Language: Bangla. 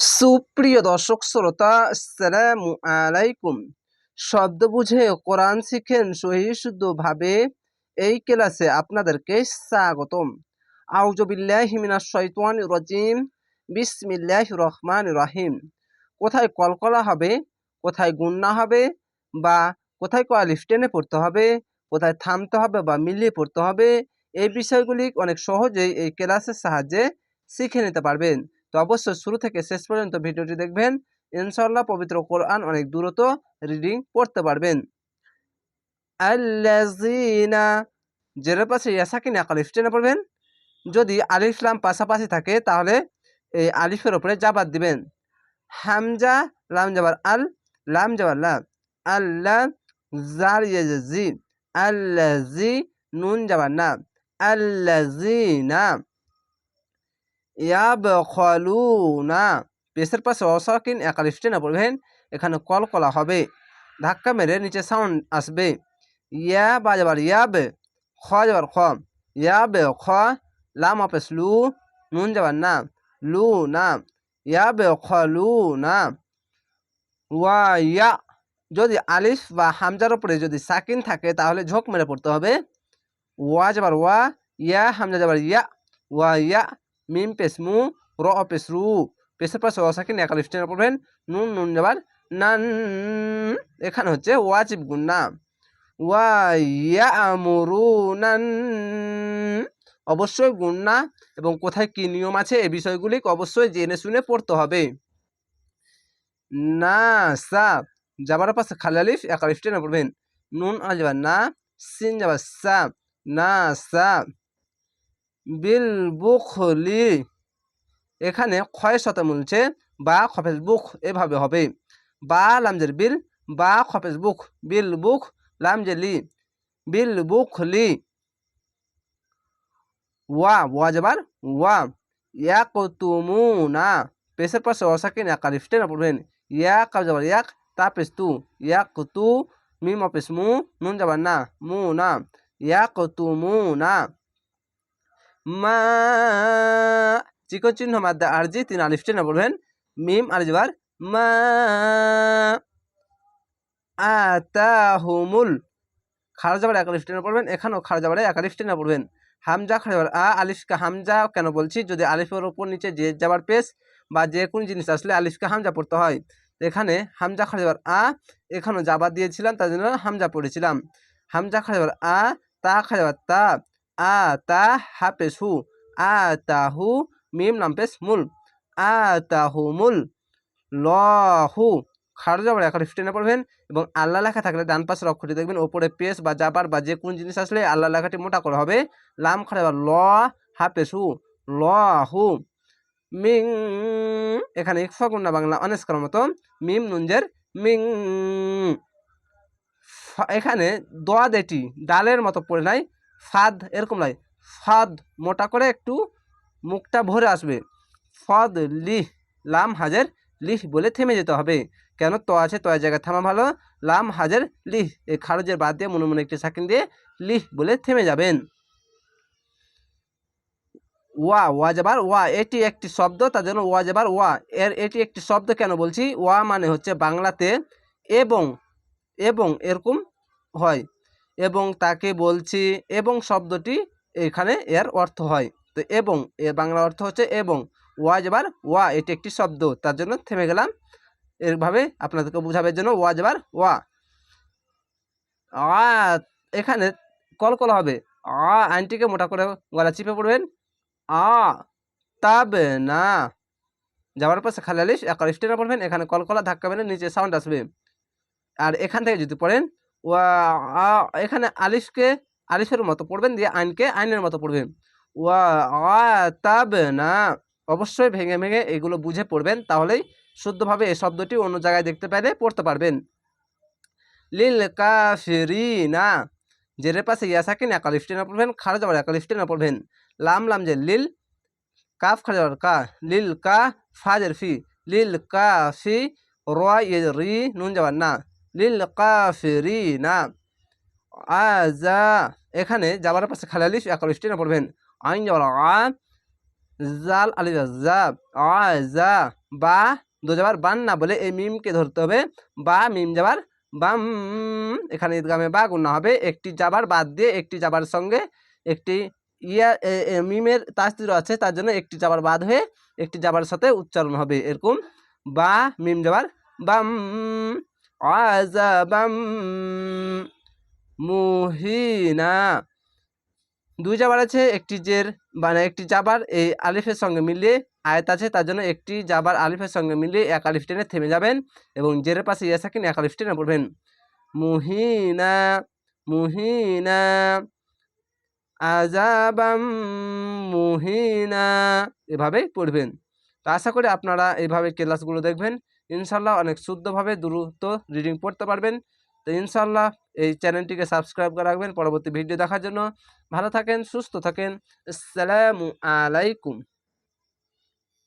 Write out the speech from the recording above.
সুপ্রিয় দর্শক শ্রোতা, আসসালামু আলাইকুম। শব্দ বুঝে কোরআন শিখেন সহি শুদ্ধভাবে এই ক্লাসে আপনাদেরকে স্বাগতম। আউজবিল্লাহি মিনাশ শাইতানির রাজিম। বিসমিল্লাহির রহমানির রহিম। কোথায় কলকলা হবে, কোথায় গুন্না হবে বা কোথায় কোয়ালিফ টেনে পড়তে হবে, কোথায় থামতে হবে বা মিলিয়ে পড়তে হবে, এই বিষয়গুলি অনেক সহজেই এই ক্লাসের সাহায্যে শিখে নিতে পারবেন। তো অবশ্যই শুরু থেকে শেষ পর্যন্ত ভিডিওটি দেখবেন। ইনশাল্লাহ পবিত্র কোরআন অনেক দূরত রিডিং পড়তে পারবেন। আল্লাযীনা জেরের পাশে ইয়াসাকিন আলিফ টেনে পড়বেন। যদি আলিফলাম পাশাপাশি থাকে, তাহলে এই আলিফের উপরে জাবাদ দিবেন। হামজা, লাম জাবার আল, লাম জাবার লা। আল্লাহ জার জি আল্লাজি নুন জাবার না। আল্লাযীনা ইয়াবখলুনা। পেসের পাশে অসাকিন একালিফ টেনে পড়বেন, এখানে কলকলা হবে। ধাক্কা মেরে নিচে সাউন্ড আসবে। ইয়া বা যাবার ইয়াব খ যাবার খ। ইয়াব, খ। লাম আপেস লু, নুন যাবার না। লু, না। ইয়াব খ লু না ওয়া, ইয়া। যদি আলিফ বা হামজার উপরে যদি সাকিন থাকে, তাহলে ঝোঁক মেরে পড়তে হবে। ওয়া যাবার ওয়া, ইয়া, হামজা যাবার ইয়া। ওয়া, ইয়া। মিম পেস মু, র পেস রু। পেসের পাশে অসাকিন একালিফ টেনে পড়বেন। নুন নুন যাবার। নান, এখানে হচ্ছে ওয়াজিব গুন্না ওয়া নান। অবশ্যই গুন্না এবং কোথায় কি নিয়ম আছে এ বিষয়গুলি অবশ্যই জেনে শুনে পড়তে হবে। না, সা। যাবার পাশে খালি আলিফ একালিফ টেনে পড়বেন। নুন আল যাবার না। সিন যাবার সা। না, সা। বিল বুখলি। এখানে ক্ষয় শতে মূলছে, বা খফেজ বুখ, এভাবে হবে। বা লামজের বিল, বা খফেজ বুখ, বিল বুখ লামজে লি, বিল বুখ লি। ওয়া ওয়া যাবার ওয়া। ইয়াক তুমু না পেশের পাশে অসাকিন একালিফ টেনে পড়বেন ইয়াক যাবার ইয়াক তা পেস তু ইয়াক তু মিম অপেস মু, নুন যাবার না, মু না। ইয়াক তুমু না মা চিকন চিহ্ন মাদ্দা আরজি তিন আলিফ টেনে পড়বেন মিম আরজিবার মা আতাহুমুল। খার যাবার এক আলিফ টেনে পড়বেন, এখানেও খার যাবারে এক আলিফ টেনে পড়বেন। হামজা খার আ আলিফকে হামজা কেন বলছি? যদি আলিফের ওপর নিচে যে যাবার পেস বা যে কোনো জিনিস আসলে আলিফকে হামজা পড়তে হয়। এখানে হামজা খার যাবার আ এখানেও যাবার দিয়েছিলাম, তার জন্য হামজা পড়েছিলাম। হামজা খার আ তা খার তা আ তা হাফেস হু আ তাহু মিম লাম্পেস মুল মুল লহু। খাড়ো যাবার এখন টেনে পড়বেন এবং আল্লাহ লেখা থাকলে ডান পাশের অক্ষরটি দেখবেন, ওপরে পেস বা জাবার বা যে কোন জিনিস আসলে আল্লাহ লেখাটি মোটা করা হবে। লাম খাড়াবার ল হাফেসু ল হু মিং, এখানে ইকফা বাংলা অনেস্কার মতো, মিম নুঞ্জের মিং। এখানে দোয়াদ দেটি ডালের মতো পড়ে নাই ফাদ, এরকম নাই ফাদ মোটা করে একটু মুখটা ভরে আসবে। ফদ লিহ লাম, হাজের লিহ বলে থেমে যেতে হবে। কেন? তো আছে, তো জায়গায় থামা ভালো। লাম, হাজের লিহ এই খারজের বাদ দিয়ে মনে মনে একটি সাকিন দিয়ে লিহ বলে থেমে যাবেন। ওয়া ওয়া যাবার ওয়া, এটি একটি শব্দ, তার জন্য ওয়া যাবার ওয়া। এর, এটি একটি শব্দ কেন বলছি? ওয়া মানে হচ্ছে বাংলাতে এবং এবং এরকম হয়। এবং তাকে বলছি, এবং শব্দটি এখানে এর অর্থ হয়। তো এবং এর বাংলা অর্থ হচ্ছে এবং ওয়াজ যাবার ওয়া, এটি একটি শব্দ। তার জন্য থেমে গেলাম। এরভাবে আপনাদেরকে বোঝাবার জন্য ওয়াজ যাবার ওয়া। আ, এখানে কল কল হবে। আ, আইনটিকে মোটা করে গলা চিপে পড়বেন। আ, তাবে না। যাওয়ার পর খালি আলিশ, এক স্টেনা পড়বেন। এখানে কলকলা ধাক্কা মেরে নিচে সাউন্ড আসবে। আর এখান থেকে যদি পড়েন ওয়া এখানে আলিশকে, আলিশের মতো পড়বেন দিয়ে আইনকে আইনের মতো পড়বেন। ওয়া তাবে না অবশ্যই ভেঙে ভেঙে এগুলো বুঝে পড়বেন, তাহলেই শুদ্ধভাবে এই শব্দটি অন্য জায়গায় দেখতে পেলে পড়তে পারবেন। লিল কাফিরিনা, জেরের পাশে ইয়াসাকিন একালিফটিনা পড়বেন খারা যাবার একালিফটিনা পড়বেন। লাম লাম যে লিল, কাফ খারা যাবার কা, লিল কা ফাজের ফি, লিল রয়া ইয়ে রি নুন যাবার না। লিল কাফিরিনা আজা এখানে যাবার পাশে খালালিফ না পড়বেন। আইন আ, জাল, আলিফ, জা আজা বা, দু যাবার বান না বলে এই মিমকে ধরতে হবে। বা, মিম যাবার বাম, এখানে ঈদগামে বা গুণা হবে। একটি যাবার বাদ দিয়ে একটি যাবার সঙ্গে একটি ইয়া মিমের তাস্তির আছে, তার জন্য একটি যাবার বাদ হয়ে একটি যাবার সাথে উচ্চারণ হবে এরকম। বা, মিম যাবার বাম আজাবাম মুহিনা। দুই জাবার আছে, একটি জের মানে একটি জাবার এই আলিফের সঙ্গে মিলিয়ে আয়াত আছে, তার জন্য একটি জাবার আলিফের সঙ্গে মিলিয়ে এক আলিফ টেনে থেমে যাবেন এবং জেরের পাশে ইয়া সাকিন এক আলিফ টেনে পড়বেন। মুহিনা মুহিনা আজাবাম মুহিনা, এভাবেই পড়বেন। তো আশা করি আপনারা এভাবে ক্লাসগুলো দেখবেন। ইনশাল্লাহ অনেক শুদ্ধভাবে, দ্রুত রিডিং পড়তে পারবেন। তো ইনশাল্লাহ এই চ্যানেলটিকে সাবস্ক্রাইব করে রাখবেন। পরবর্তী ভিডিও দেখার জন্য ভালো থাকেন, সুস্থ থাকেন। আসসালামু আলাইকুম।